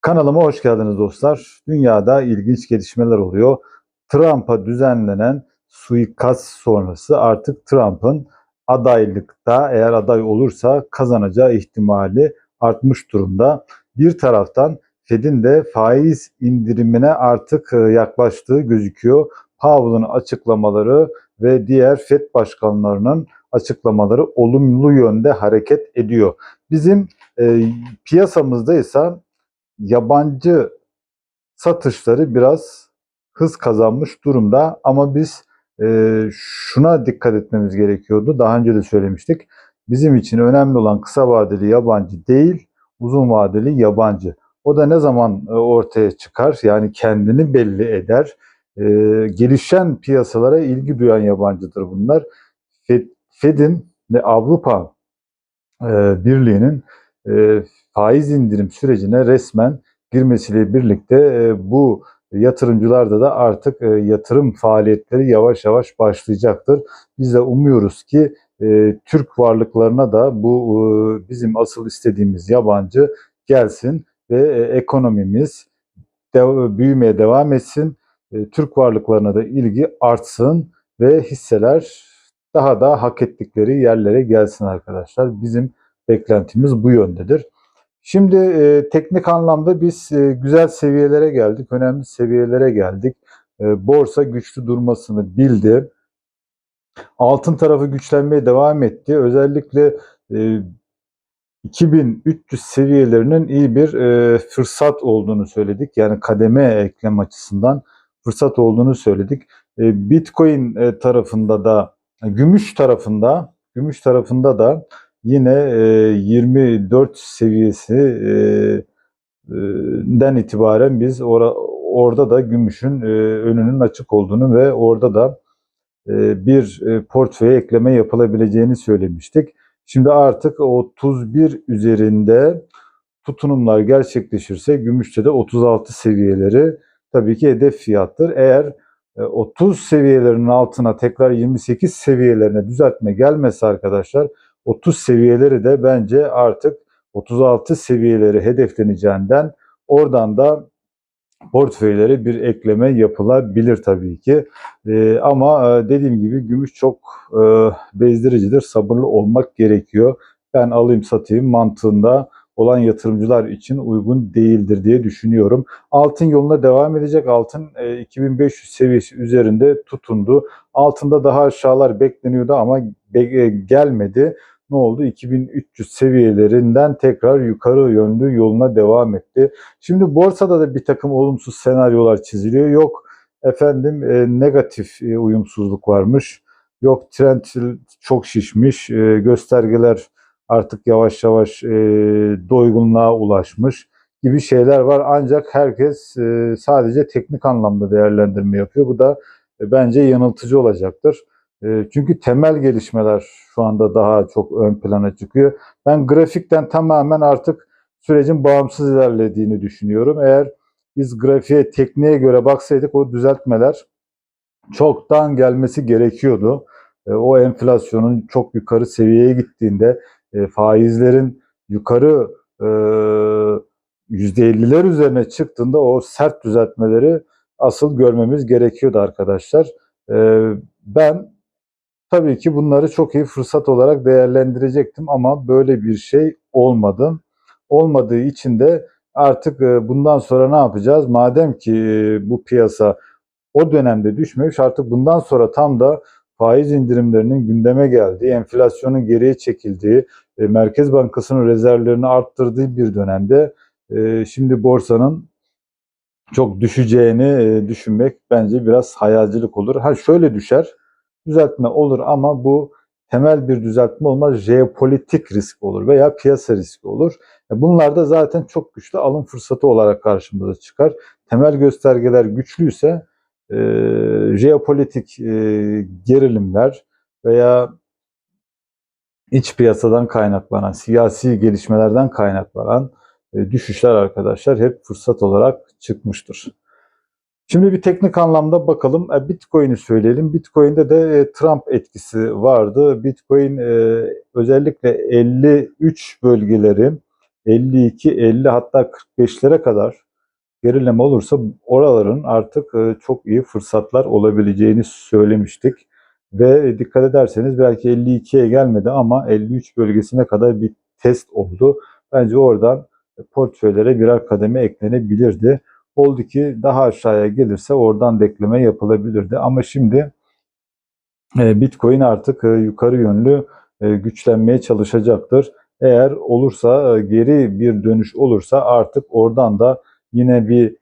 Kanalıma hoş geldiniz dostlar. Dünyada ilginç gelişmeler oluyor. Trump'a düzenlenen suikast sonrası artık Trump'ın adaylıkta eğer aday olursa kazanacağı ihtimali artmış durumda. Bir taraftan Fed'in de faiz indirimine artık e, yaklaştığı gözüküyor. Powell'ın açıklamaları ve diğer Fed başkanlarının açıklamaları olumlu yönde hareket ediyor. Bizim e, piyasamızda ise yabancı satışları biraz hız kazanmış durumda ama biz e, şuna dikkat etmemiz gerekiyordu. Daha önce de söylemiştik. Bizim için önemli olan kısa vadeli yabancı değil, uzun vadeli yabancı. O da ne zaman e, ortaya çıkar? Yani kendini belli eder. E, gelişen piyasalara ilgi duyan yabancıdır bunlar. Fed, Fed'in ve Avrupa e, Birliği'nin e, faiz indirim sürecine resmen girmesiyle birlikte e, bu yatırımcılarda da artık e, yatırım faaliyetleri yavaş yavaş başlayacaktır. Biz de umuyoruz ki e, Türk varlıklarına da bu e, bizim asıl istediğimiz yabancı gelsin ve e, ekonomimiz de, büyümeye devam etsin. E, Türk varlıklarına da ilgi artsın ve hisseler daha da hak ettikleri yerlere gelsin arkadaşlar. Bizim beklentimiz bu yöndedir. Şimdi e, teknik anlamda biz e, güzel seviyelere geldik, önemli seviyelere geldik. E, borsa güçlü durmasını bildi. Altın tarafı güçlenmeye devam etti. Özellikle e, 2300 seviyelerinin iyi bir e, fırsat olduğunu söyledik. Yani kademe eklem açısından fırsat olduğunu söyledik. E, Bitcoin e, tarafında da, gümüş tarafında, gümüş tarafında da yine e, 24 seviyesi e, e, den itibaren biz ora, orada da gümüşün e, önünün açık olduğunu ve orada da e, bir e, portföye ekleme yapılabileceğini söylemiştik. Şimdi artık 31 üzerinde tutunumlar gerçekleşirse gümüşte de 36 seviyeleri tabii ki hedef fiyattır. Eğer 30 seviyelerinin altına tekrar 28 seviyelerine düzeltme gelmesi arkadaşlar 30 seviyeleri de bence artık 36 seviyeleri hedefleneceğinden oradan da portföylere bir ekleme yapılabilir tabii ki. Ee, ama e, dediğim gibi gümüş çok e, bezdiricidir. Sabırlı olmak gerekiyor. Ben alayım satayım mantığında olan yatırımcılar için uygun değildir diye düşünüyorum. Altın yoluna devam edecek. Altın e, 2500 seviyesi üzerinde tutundu. Altında daha aşağılar bekleniyordu ama be- gelmedi ne oldu? 2300 seviyelerinden tekrar yukarı yönlü yoluna devam etti. Şimdi borsada da bir takım olumsuz senaryolar çiziliyor. Yok efendim e, negatif e, uyumsuzluk varmış. Yok trend çok şişmiş. E, göstergeler artık yavaş yavaş e, doygunluğa ulaşmış gibi şeyler var. Ancak herkes e, sadece teknik anlamda değerlendirme yapıyor. Bu da e, bence yanıltıcı olacaktır. E, çünkü temel gelişmeler şu anda daha çok ön plana çıkıyor. Ben grafikten tamamen artık sürecin bağımsız ilerlediğini düşünüyorum. Eğer biz grafiğe, tekniğe göre baksaydık o düzeltmeler çoktan gelmesi gerekiyordu. E, o enflasyonun çok yukarı seviyeye gittiğinde e, faizlerin yukarı %50'ler üzerine çıktığında o sert düzeltmeleri asıl görmemiz gerekiyordu arkadaşlar. Ben Tabii ki bunları çok iyi fırsat olarak değerlendirecektim ama böyle bir şey olmadı. Olmadığı için de artık e, bundan sonra ne yapacağız? Madem ki e, bu piyasa o dönemde düşmemiş artık bundan sonra tam da faiz indirimlerinin gündeme geldiği, enflasyonun geriye çekildiği, e, Merkez Bankası'nın rezervlerini arttırdığı bir dönemde şimdi borsanın çok düşeceğini düşünmek bence biraz hayalcilik olur. Ha şöyle düşer düzeltme olur ama bu temel bir düzeltme olmaz. Jeopolitik risk olur veya piyasa riski olur. E, bunlar da zaten çok güçlü alım fırsatı olarak karşımıza çıkar. Temel göstergeler güçlüyse e, jeopolitik e, gerilimler veya iç piyasadan kaynaklanan, siyasi gelişmelerden kaynaklanan e, düşüşler arkadaşlar hep fırsat olarak çıkmıştır. Şimdi bir teknik anlamda bakalım. E, Bitcoin'i söyleyelim. Bitcoin'de de e, Trump etkisi vardı. Bitcoin e, özellikle 53 bölgeleri 52, 50 hatta 45'lere kadar gerileme olursa oraların artık çok iyi fırsatlar olabileceğini söylemiştik. Ve dikkat ederseniz belki 52'ye gelmedi ama 53 bölgesine kadar bir test oldu. Bence oradan portföylere birer kademe eklenebilirdi. Oldu ki daha aşağıya gelirse oradan dekleme yapılabilirdi. Ama şimdi e, Bitcoin artık e, yukarı yönlü e, güçlenmeye çalışacaktır. Eğer olursa geri bir dönüş olursa artık oradan da yine bir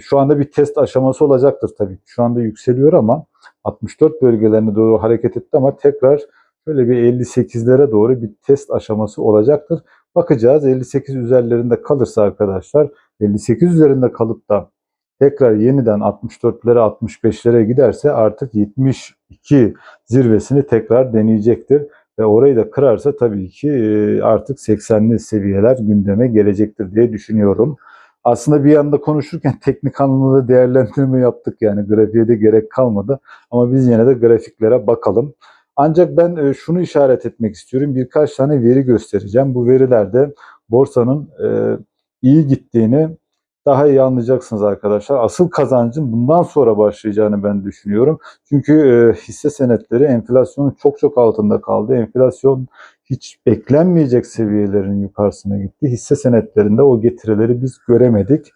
şu anda bir test aşaması olacaktır tabii. Şu anda yükseliyor ama 64 bölgelerine doğru hareket etti ama tekrar şöyle bir 58'lere doğru bir test aşaması olacaktır. Bakacağız 58 üzerlerinde kalırsa arkadaşlar 58 üzerinde kalıp da tekrar yeniden 64'lere 65'lere giderse artık 72 zirvesini tekrar deneyecektir. Ve orayı da kırarsa tabii ki e, artık 80'li seviyeler gündeme gelecektir diye düşünüyorum. Aslında bir yanda konuşurken teknik anlamda değerlendirme yaptık yani grafiğe de gerek kalmadı. Ama biz yine de grafiklere bakalım. Ancak ben e, şunu işaret etmek istiyorum. Birkaç tane veri göstereceğim. Bu verilerde borsanın e, iyi gittiğini daha iyi anlayacaksınız arkadaşlar. Asıl kazancın bundan sonra başlayacağını ben düşünüyorum. Çünkü e, hisse senetleri enflasyonun çok çok altında kaldı. Enflasyon hiç beklenmeyecek seviyelerin yukarısına gitti. Hisse senetlerinde o getirileri biz göremedik.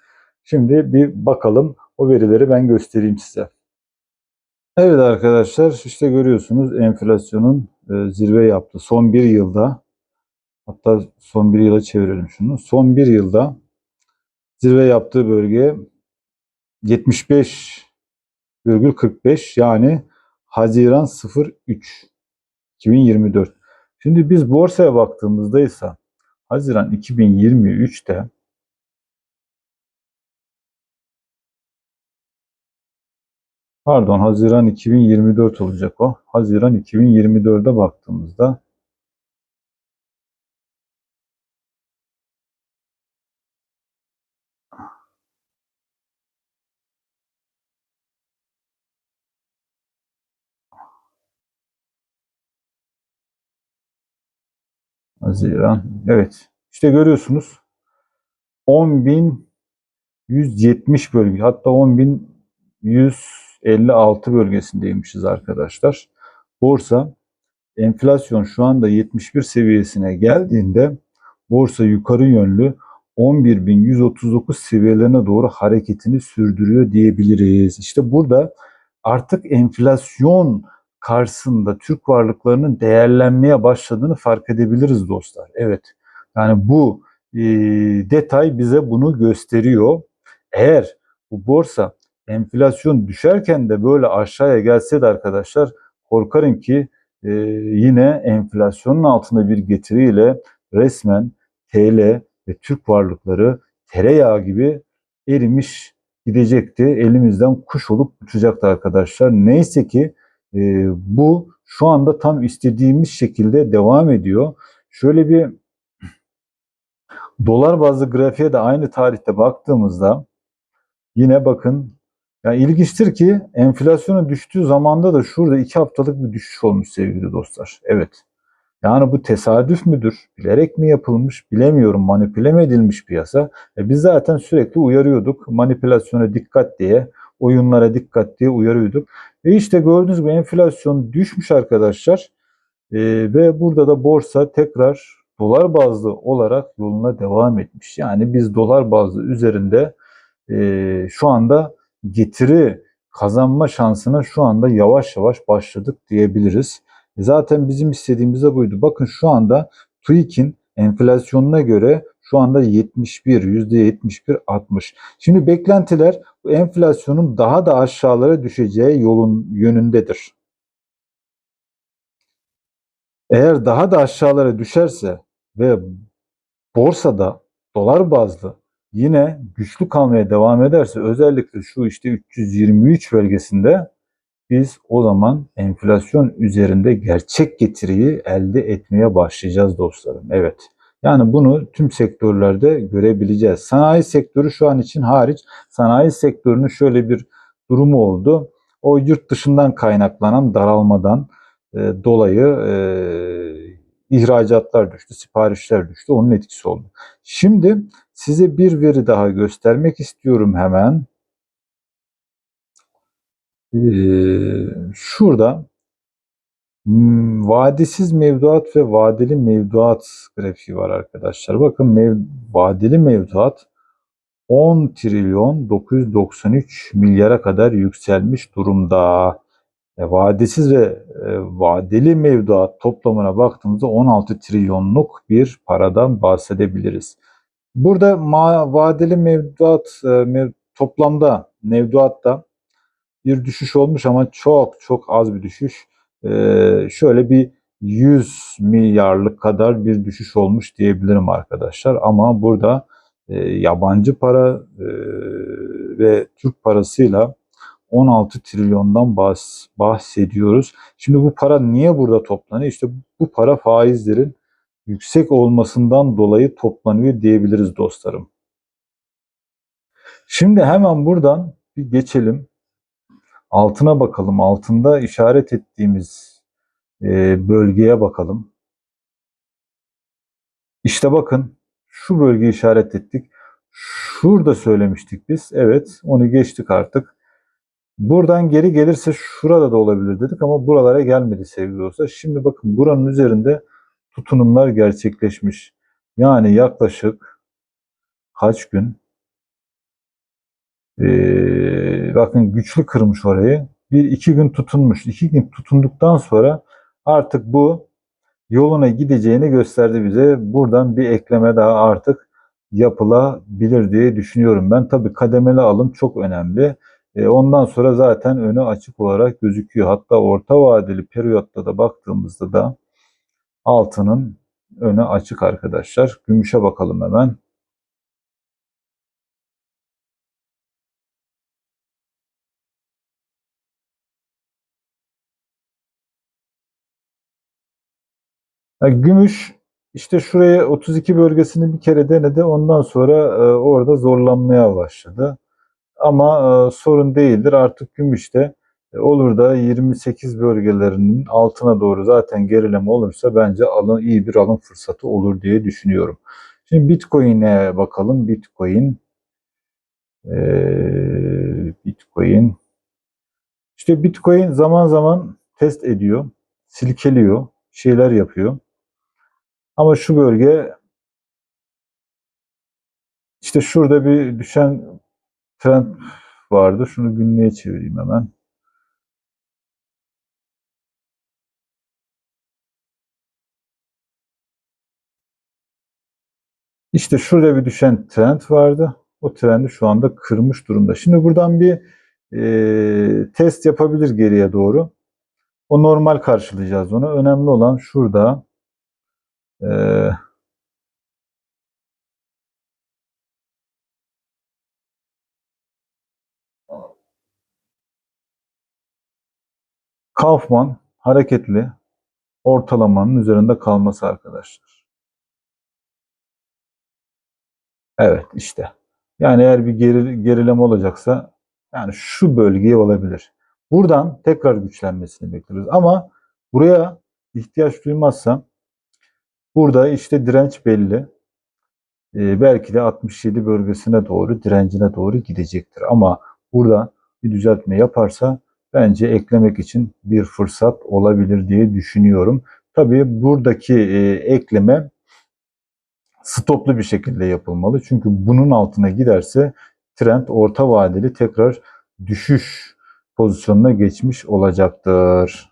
Şimdi bir bakalım o verileri ben göstereyim size. Evet arkadaşlar işte görüyorsunuz enflasyonun e, zirve yaptı. Son bir yılda hatta son bir yıla çevirelim şunu. Son bir yılda zirve yaptığı bölge 75,45 yani Haziran 03 2024. Şimdi biz borsaya baktığımızda ise Haziran 2023'te Pardon Haziran 2024 olacak o. Haziran 2024'e baktığımızda Haziran. Evet. İşte görüyorsunuz. 10.170 bölge hatta 10.156 bölgesindeymişiz arkadaşlar. Borsa enflasyon şu anda 71 seviyesine geldiğinde borsa yukarı yönlü 11.139 seviyelerine doğru hareketini sürdürüyor diyebiliriz. İşte burada artık enflasyon karşısında Türk varlıklarının değerlenmeye başladığını fark edebiliriz dostlar. Evet yani bu e, detay bize bunu gösteriyor. Eğer bu borsa enflasyon düşerken de böyle aşağıya gelse de arkadaşlar korkarım ki e, yine enflasyonun altında bir getiriyle resmen TL ve Türk varlıkları tereyağı gibi erimiş gidecekti. Elimizden kuş olup uçacaktı arkadaşlar. Neyse ki e, bu şu anda tam istediğimiz şekilde devam ediyor. Şöyle bir dolar bazlı grafiğe de aynı tarihte baktığımızda yine bakın yani ilginçtir ki enflasyonun düştüğü zamanda da şurada iki haftalık bir düşüş olmuş sevgili dostlar. Evet. Yani bu tesadüf müdür? Bilerek mi yapılmış? Bilemiyorum. Manipüle mi edilmiş piyasa? E biz zaten sürekli uyarıyorduk. Manipülasyona dikkat diye, oyunlara dikkat diye uyarıyorduk. Ve işte gördüğünüz gibi enflasyon düşmüş arkadaşlar. E, ve burada da borsa tekrar dolar bazlı olarak yoluna devam etmiş. Yani biz dolar bazlı üzerinde e, şu anda getiri kazanma şansına şu anda yavaş yavaş başladık diyebiliriz. E, zaten bizim istediğimiz de buydu. Bakın şu anda TÜİK'in enflasyonuna göre şu anda 71, %71 60. Şimdi beklentiler bu enflasyonun daha da aşağılara düşeceği yolun yönündedir. Eğer daha da aşağılara düşerse ve borsada dolar bazlı yine güçlü kalmaya devam ederse özellikle şu işte 323 bölgesinde biz o zaman enflasyon üzerinde gerçek getiriyi elde etmeye başlayacağız dostlarım. Evet. Yani bunu tüm sektörlerde görebileceğiz. Sanayi sektörü şu an için hariç sanayi sektörünün şöyle bir durumu oldu. O yurt dışından kaynaklanan daralmadan e, dolayı e, ihracatlar düştü, siparişler düştü. Onun etkisi oldu. Şimdi size bir veri daha göstermek istiyorum hemen. Ee, şurada hmm, vadesiz mevduat ve vadeli mevduat grafiği var arkadaşlar. Bakın mev, vadeli mevduat 10 trilyon 993 milyara kadar yükselmiş durumda. E, vadesiz ve e, vadeli mevduat toplamına baktığımızda 16 trilyonluk bir paradan bahsedebiliriz. Burada ma- vadeli mevduat e, mev- toplamda mevduatta bir düşüş olmuş ama çok çok az bir düşüş. E, şöyle bir 100 milyarlık kadar bir düşüş olmuş diyebilirim arkadaşlar. Ama burada e, yabancı para e, ve Türk parasıyla 16 trilyondan bahs bahsediyoruz. Şimdi bu para niye burada toplanıyor? İşte bu para faizlerin yüksek olmasından dolayı toplanıyor diyebiliriz dostlarım. Şimdi hemen buradan bir geçelim. Altına bakalım. Altında işaret ettiğimiz e, bölgeye bakalım. İşte bakın şu bölgeyi işaret ettik. Şurada söylemiştik biz. Evet onu geçtik artık. Buradan geri gelirse şurada da olabilir dedik ama buralara gelmedi sevgili dostlar. Şimdi bakın buranın üzerinde tutunumlar gerçekleşmiş. Yani yaklaşık kaç gün? Ee, bakın güçlü kırmış orayı. Bir iki gün tutunmuş. İki gün tutunduktan sonra artık bu yoluna gideceğini gösterdi bize. Buradan bir ekleme daha artık yapılabilir diye düşünüyorum ben. Tabii kademeli alım çok önemli. E, ondan sonra zaten önü açık olarak gözüküyor. Hatta orta vadeli periyotta da baktığımızda da altının önü açık arkadaşlar. Gümüşe bakalım hemen. Gümüş işte şuraya 32 bölgesini bir kere denedi. Ondan sonra e, orada zorlanmaya başladı. Ama e, sorun değildir. Artık gümüşte e, olur da 28 bölgelerinin altına doğru zaten gerileme olursa bence alın iyi bir alım fırsatı olur diye düşünüyorum. Şimdi Bitcoin'e bakalım. Bitcoin e, Bitcoin işte Bitcoin zaman zaman test ediyor, silkeliyor, şeyler yapıyor. Ama şu bölge işte şurada bir düşen trend vardı. Şunu günlüğe çevireyim hemen. İşte şurada bir düşen trend vardı. O trendi şu anda kırmış durumda. Şimdi buradan bir e, test yapabilir geriye doğru. O normal karşılayacağız onu. Önemli olan şurada e, Kaufman hareketli ortalamanın üzerinde kalması arkadaşlar. Evet işte. Yani eğer bir geri, gerileme olacaksa yani şu bölgeye olabilir. Buradan tekrar güçlenmesini bekliyoruz. Ama buraya ihtiyaç duymazsa burada işte direnç belli. Ee, belki de 67 bölgesine doğru direncine doğru gidecektir. Ama burada bir düzeltme yaparsa bence eklemek için bir fırsat olabilir diye düşünüyorum. Tabii buradaki e, ekleme stoplu bir şekilde yapılmalı. Çünkü bunun altına giderse trend orta vadeli tekrar düşüş pozisyonuna geçmiş olacaktır.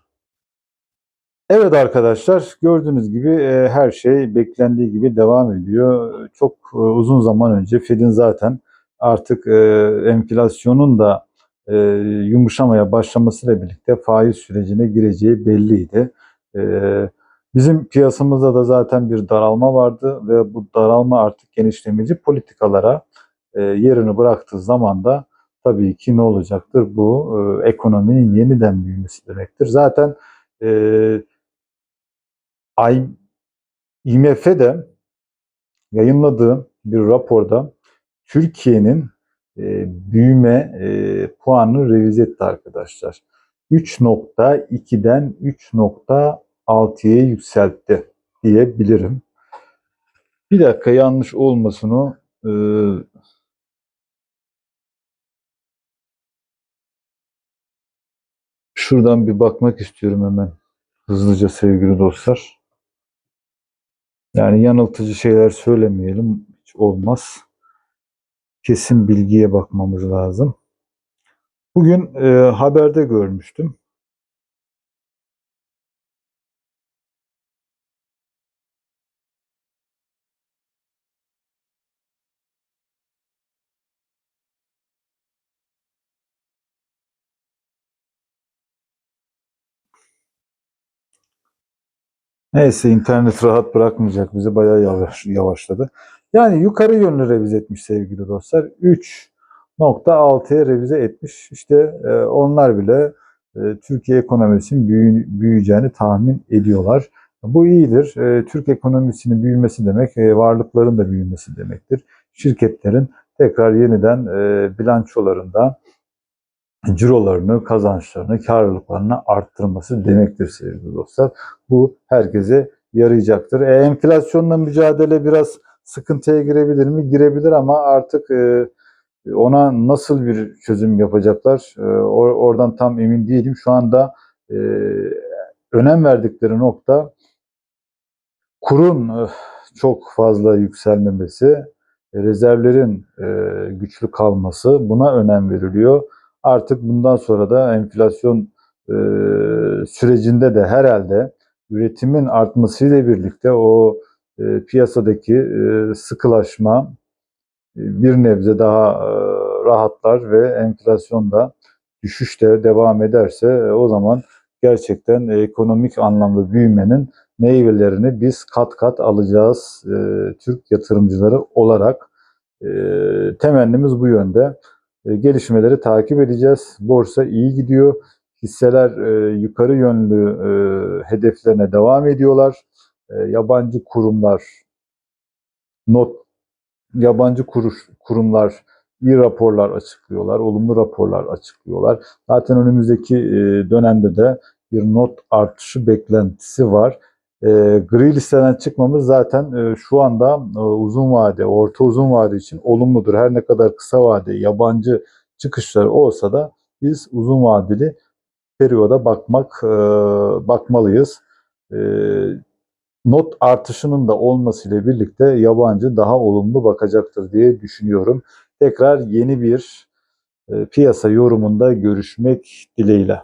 Evet arkadaşlar gördüğünüz gibi e, her şey beklendiği gibi devam ediyor. Çok e, uzun zaman önce Fed'in zaten artık e, enflasyonun da e, yumuşamaya başlamasıyla birlikte faiz sürecine gireceği belliydi. E, bizim piyasamızda da zaten bir daralma vardı ve bu daralma artık genişlemeci politikalara e, yerini bıraktığı zaman da tabii ki ne olacaktır? Bu e, ekonominin yeniden büyümesi demektir. Zaten e, IMF'de yayınladığı bir raporda Türkiye'nin e, büyüme e, puanını revize etti arkadaşlar. 3.2'den 3.6'ya yükseltti diyebilirim. Bir dakika yanlış olmasın o. Ee, şuradan bir bakmak istiyorum hemen hızlıca sevgili dostlar. Yani yanıltıcı şeyler söylemeyelim. Hiç olmaz. Kesin bilgiye bakmamız lazım. Bugün e, haberde görmüştüm. Neyse internet rahat bırakmayacak bizi bayağı yavaş, yavaşladı. Yani yukarı yönlü revize etmiş sevgili dostlar. 3.6'ya revize etmiş. İşte e, onlar bile e, Türkiye ekonomisinin büyü, büyüyeceğini tahmin ediyorlar. Bu iyidir. E, Türk ekonomisinin büyümesi demek e, varlıkların da büyümesi demektir. Şirketlerin tekrar yeniden e, bilançolarında cirolarını, kazançlarını, karlılıklarını arttırması demektir sevgili dostlar. Bu herkese yarayacaktır. E, enflasyonla mücadele biraz sıkıntıya girebilir mi? Girebilir ama artık e, ona nasıl bir çözüm yapacaklar? E, or, oradan tam emin değilim. Şu anda e, önem verdikleri nokta kurun çok fazla yükselmemesi, rezervlerin güçlü kalması buna önem veriliyor. Artık bundan sonra da enflasyon sürecinde de herhalde üretimin artmasıyla birlikte o e, piyasadaki e, sıkılaşma e, bir nebze daha e, rahatlar ve enflasyon da düşüşte devam ederse e, o zaman gerçekten ekonomik anlamda büyümenin meyvelerini biz kat kat alacağız e, Türk yatırımcıları olarak. E, temennimiz bu yönde. E, gelişmeleri takip edeceğiz. Borsa iyi gidiyor. Hisseler e, yukarı yönlü e, hedeflerine devam ediyorlar. E, yabancı kurumlar not yabancı kuruş, kurumlar iyi raporlar açıklıyorlar, olumlu raporlar açıklıyorlar. Zaten önümüzdeki e, dönemde de bir not artışı beklentisi var. E, gri listeden çıkmamız zaten e, şu anda e, uzun vade, orta uzun vade için olumludur. Her ne kadar kısa vade, yabancı çıkışları olsa da biz uzun vadeli periyoda bakmak e, bakmalıyız. E, not artışının da olmasıyla birlikte yabancı daha olumlu bakacaktır diye düşünüyorum. Tekrar yeni bir e, piyasa yorumunda görüşmek dileğiyle.